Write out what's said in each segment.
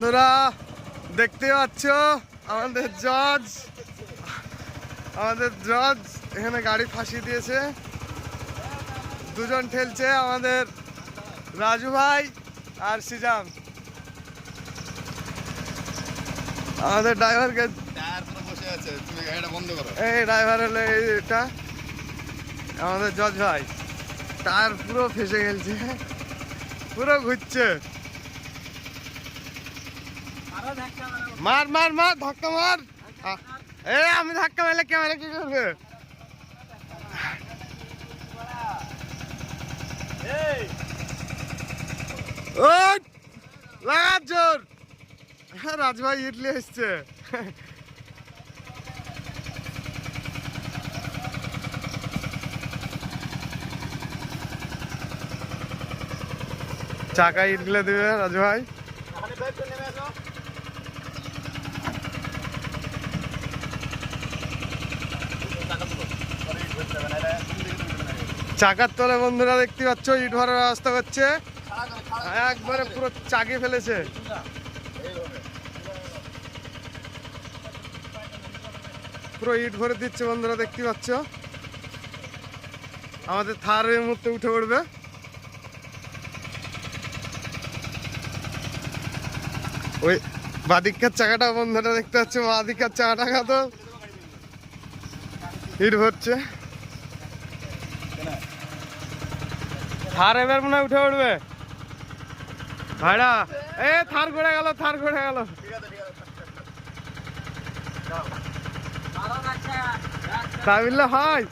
তোরা দেখতে পাচ্ছ? আমাদের জজ। আমাদের জজ এখানে গাড়ি ফাঁসিয়ে দিয়েছে। দুজন ঠেলছে আমাদের রাজু ভাই আর সিজাম। আমাদের ড্রাইভারকে এই ড্রাইভার হলো এটা আমাদের জজ ভাই। তার পুরো ফেসে গেছে। পুরো ঘুরছে। মার মার মার, ধাক্কা মার। এ, আমি ধাক্কা মারলে ক্যামেরা কি করবে? লাগা জোর। রাজভাই ইডলি এসছে। চাকা ইটগুলো দেবে রাজু ভাই চাকার তলে বন্ধুরা দেখতে পাচ্ছ, ইট ভরার ব্যবস্থা করছে। একবারে পুরো চাকি ফেলেছে। পুরো ইট ভরে দিচ্ছে বন্ধুরা, দেখতে পাচ্ছ? আমাদের থার এই মুহূর্তে উঠে পড়বে। ওই বাদিকার চাকাটা বন্ধুরা দেখতে পাচ্ছ বাদিকার চাকাটা কত? ইট ভরছে। থার এবার মনে উঠে উঠবে ভাড়া এ থার ঘুরে গেল থার ঘুরে গেল তাই বললে হয়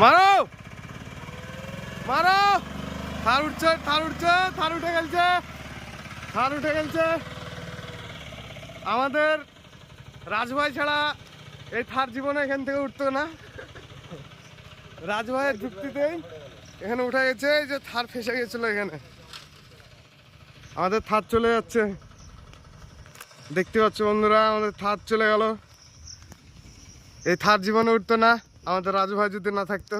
মারো মারো থার উঠছে থার উঠছে থার উঠে গেছে থার উঠে গেছে আমাদের রাজভাই ছাড়া এই থার জীবনে এখান থেকে উঠতো না। রাজভাইয়ের যুক্তিতেই এখানে উঠে গেছে যে থার ফেসে গেছিল এখানে। আমাদের থার চলে যাচ্ছে। দেখতে পাচ্ছ বন্ধুরা, আমাদের থার চলে গেল। এই থার জীবনে উঠতো না, আমাদের রাজু ভাই যদি না থাকতো।